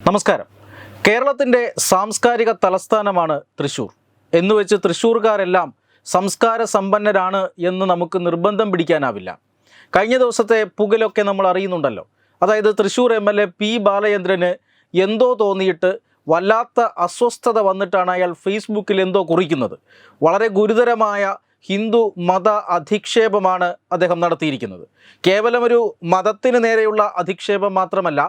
നമസ്കാരം. കേരളത്തിന്റെ സാംസ്കാരിക തലസ്ഥാനമാണ് തൃശ്ശൂർ എന്ന് വെച്ച് തൃശ്ശൂർക്കാരെല്ലാം സംസ്കാര സമ്പന്നരാണ് എന്ന് നമുക്ക് നിർബന്ധം പിടിക്കാനാവില്ല. കഴിഞ്ഞ ദിവസത്തെ പുകലൊക്കെ നമ്മൾ അറിയുന്നുണ്ടല്ലോ. അതായത് Thrissur M L A P Balachandran എന്തോ തോന്നിയിട്ട് വല്ലാത്ത അസ്വസ്ഥത വന്നിട്ടാണ് അയാൾ ഫേസ്ബുക്കിൽ എന്തോ കുറിക്കുന്നത്. വളരെ ഗുരുതരമായ ഹിന്ദു മത അധിക്ഷേപമാണ് അദ്ദേഹം നടത്തിയിരിക്കുന്നത്. കേവലം ഒരു മതത്തിന് നേരെയുള്ള അധിക്ഷേപം മാത്രമല്ല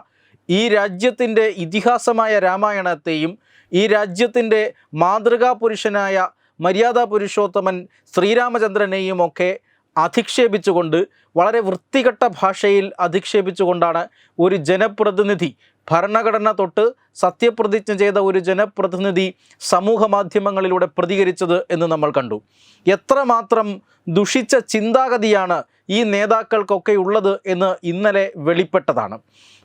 ഈ രാജ്യത്തിന്റെ ഇതിഹാസമായ രാമായണത്തെയും ഈ രാജ്യത്തിന്റെ മാതൃകാ പുരുഷനായ മര്യാദാ പുരുഷോത്തമൻ ശ്രീരാമചന്ദ്രനെയും ഒക്കെ അധിക്ഷേപിച്ചുകൊണ്ട് വളരെ വൃത്തികെട്ട ഭാഷയിൽ അധിക്ഷേപിച്ചുകൊണ്ടാണ് ഒരു ജനപ്രതിനിധി ഭരണഘടന തൊട്ട് സത്യപ്രതിജ്ഞ ചെയ്ത ഒരു ജനപ്രതിനിധി സമൂഹ മാധ്യമങ്ങളിലൂടെ പ്രതികരിച്ചത് എന്ന് നമ്മൾ കണ്ടു. എത്രമാത്രം ദുഷിച്ച ചിന്താഗതിയാണ് ഈ നേതാക്കൾക്കൊക്കെ ഉള്ളത് എന്ന് ഇന്നലെ വെളിപ്പെട്ടതാണ്.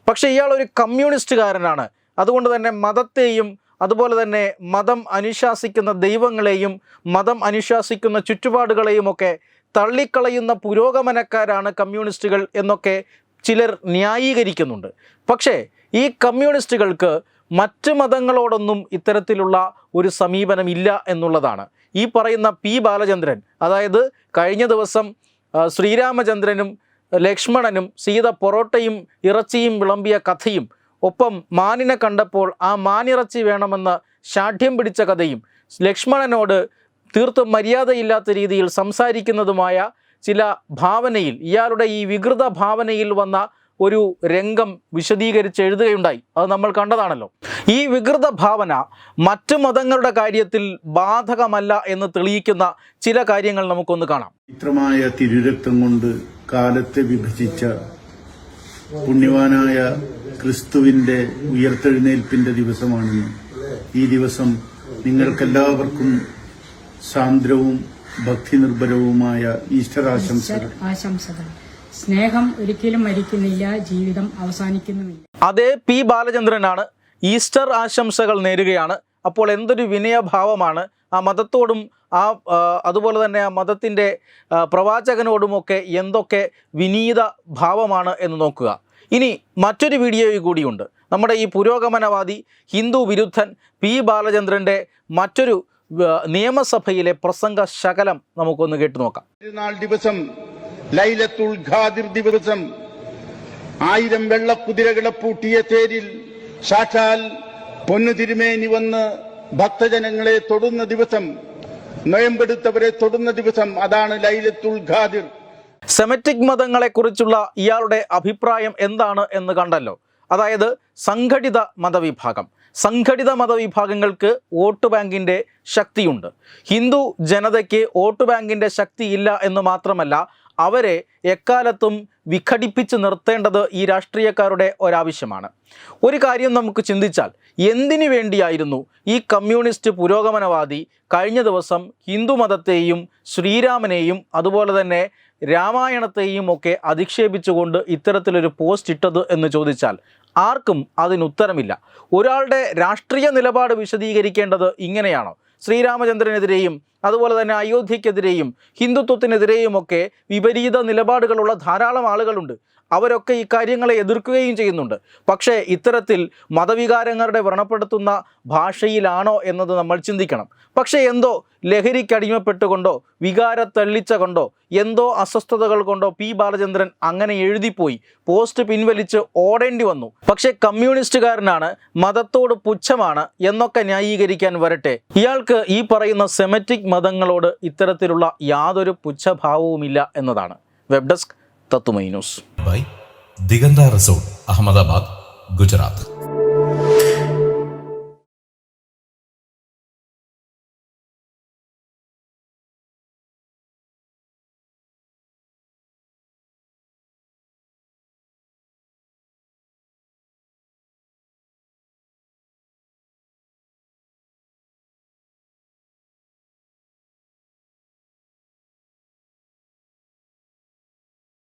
പക്ഷേ ഇയാൾ ഒരു കമ്മ്യൂണിസ്റ്റുകാരനാണ്. അതുകൊണ്ട് തന്നെ മതത്തെയും അതുപോലെ തന്നെ മതം അനുശാസിക്കുന്ന ദൈവങ്ങളെയും മതം അനുശാസിക്കുന്ന ചുറ്റുപാടുകളെയും ഒക്കെ തള്ളിക്കളയുന്ന പുരോഗമനക്കാരാണ് കമ്മ്യൂണിസ്റ്റുകൾ എന്നൊക്കെ ചിലർ ന്യായീകരിക്കുന്നുണ്ട്. പക്ഷേ ഈ കമ്മ്യൂണിസ്റ്റുകൾക്ക് മറ്റ് മതങ്ങളോടൊന്നും ഇത്തരത്തിലുള്ള ഒരു സമീപനമില്ല എന്നുള്ളതാണ്. ഈ പറയുന്ന പി ബാലചന്ദ്രൻ അതായത് കഴിഞ്ഞ ദിവസം ശ്രീരാമചന്ദ്രനും ലക്ഷ്മണനും സീത പൊറോട്ടയും ഇറച്ചിയും വിളമ്പിയ കഥയും ഒപ്പം മാനിനെ കണ്ടപ്പോൾ ആ മാനിറച്ചി വേണമെന്ന് ശാഠ്യം പിടിച്ച കഥയും ലക്ഷ്മണനോട് തീർത്തും മര്യാദയില്ലാത്ത രീതിയിൽ സംസാരിക്കുന്നതുമായ ചില ഭാവനയിൽ ഇയാളുടെ ഈ വികൃത ഭാവനയിൽ വന്ന ഒരു രംഗം വിശദീകരിച്ച് എഴുതുകയുണ്ടായി. അത് നമ്മൾ കണ്ടതാണല്ലോ. ഈ വികൃത ഭാവന മറ്റു മതങ്ങളുടെ കാര്യത്തിൽ ബാധകമല്ല എന്ന് തെളിയിക്കുന്ന ചില കാര്യങ്ങൾ നമുക്കൊന്ന് കാണാം. ചിത്രമായ തിരുരക്തം കൊണ്ട് കാലത്തെ വിഭജിച്ച പുണ്യവാനായ ക്രിസ്തുവിന്റെ ഉയർത്തെഴുന്നേൽപ്പിന്റെ ദിവസമാണെന്ന് ഈ ദിവസം നിങ്ങൾക്കെല്ലാവർക്കും സാന്ദ്രവും ഭക്തി നിർഭരവുമായ ഈസ്റ്റർ ആശംസകൾ ആശംസകൾ സ്നേഹം ഒരിക്കലും മരിക്കുന്നില്ല ജീവിതം അവസാനിക്കുന്നുമില്ല. അതേ പി ബാലചന്ദ്രനാണ് ഈസ്റ്റർ ആശംസകൾ നേരുകയാണ്. അപ്പോൾ എന്തൊരു വിനയഭാവമാണ്. ആ മതത്തോടും ആ അതുപോലെ തന്നെ ആ മതത്തിന്റെ പ്രവാചകനോടുമൊക്കെ എന്തൊക്കെ വിനീത ഭാവമാണ് എന്ന് നോക്കുക. ഇനി മറ്റൊരു വീഡിയോ കൂടിയുണ്ട്. നമ്മുടെ ഈ പുരോഗമനവാദി ഹിന്ദു വിരുദ്ധൻ പി ബാലചന്ദ്രന്റെ മറ്റൊരു നിയമസഭയിലെ പ്രസംഗ ശകലം നമുക്കൊന്ന് കേട്ടു നോക്കാം. പെരുന്നാൾ ദിവസം ലൈലത്തുൽ ഖാദിർ ദിവസം ആയിരം വെള്ളക്കുതിരകളെ പൂട്ടിയ തേരിൽ സാക്ഷാൽ പൊന്നു തിരുമേനി വന്ന് ഭക്തജനങ്ങളെ തൊടുന്ന ദിവസം നൊയമ്പെടുത്തവരെ തൊടുന്ന ദിവസം അതാണ് ലൈലത്തുൽ ഖാദിർ. സെമറ്റിക് മതങ്ങളെക്കുറിച്ചുള്ള ഇയാളുടെ അഭിപ്രായം എന്താണ് എന്ന് കണ്ടല്ലോ. അതായത് സംഘടിത മതവിഭാഗം. സംഘടിത മതവിഭാഗങ്ങൾക്ക് വോട്ട് ബാങ്കിന്റെ ശക്തിയുണ്ട്. ഹിന്ദു ജനതയ്ക്ക് വോട്ട് ബാങ്കിന്റെ ശക്തിയില്ല എന്ന് മാത്രമല്ല അവരെ എക്കാലത്തും വിഘടിപ്പിച്ച് നിർത്തേണ്ടത് ഈ രാഷ്ട്രീയക്കാരുടെ ഒരാവശ്യമാണ്. ഒരു കാര്യം നമുക്ക് ചിന്തിച്ചാൽ എന്തിനു വേണ്ടിയായിരുന്നു ഈ കമ്മ്യൂണിസ്റ്റ് പുരോഗമനവാദി കഴിഞ്ഞ ദിവസം ഹിന്ദു മതത്തെയും ശ്രീരാമനെയും അതുപോലെ തന്നെ രാമായണത്തെയും ഒക്കെ അധിക്ഷേപിച്ചുകൊണ്ട് ഇത്തരത്തിലൊരു പോസ്റ്റ് ഇട്ടത് എന്ന് ചോദിച്ചാൽ ആർക്കും അതിന് ഉത്തരമില്ല ഒരാളുടെ രാഷ്ട്രീയ നിലപാട് വിശദീകരിക്കേണ്ടത് ഇങ്ങനെയാണോ? ശ്രീരാമചന്ദ്രനെതിരെയും അതുപോലെ തന്നെ അയോധ്യക്കെതിരെയും ഹിന്ദുത്വത്തിനെതിരെയുമൊക്കെ വിപരീത നിലപാടുകളുള്ള ധാരാളം ആളുകളുണ്ട്. അവരൊക്കെ ഈ കാര്യങ്ങളെ എതിർക്കുകയും ചെയ്യുന്നുണ്ട്. പക്ഷേ ഇത്തരത്തിൽ മതവികാരങ്ങളുടെ വ്രണപ്പെടുത്തുന്ന ഭാഷയിലാണോ എന്നത് നമ്മൾ ചിന്തിക്കണം. പക്ഷേ എന്തോ ലഹരിക്കടിമപ്പെട്ടുകൊണ്ടോ വികാര തള്ളിച്ച കൊണ്ടോ എന്തോ അസ്വസ്ഥതകൾ കൊണ്ടോ പി ബാലചന്ദ്രൻ അങ്ങനെ എഴുതിപ്പോയി പോസ്റ്റ് പിൻവലിച്ച് ഓടേണ്ടി വന്നു. പക്ഷേ കമ്മ്യൂണിസ്റ്റുകാരനാണ് മതത്തോട് പുച്ഛമാണ് എന്നൊക്കെ ന്യായീകരിക്കാൻ വരട്ടെ. ഇയാൾക്ക് ഈ പറയുന്ന സെമറ്റിക് മതങ്ങളോട് ഇത്തരത്തിലുള്ള യാതൊരു പുച്ഛഭാവവുമില്ല എന്നതാണ്. വെബ് ഡെസ്ക് തത്തുമൈ news. Bye. Diganta resort Ahmedabad Gujarat.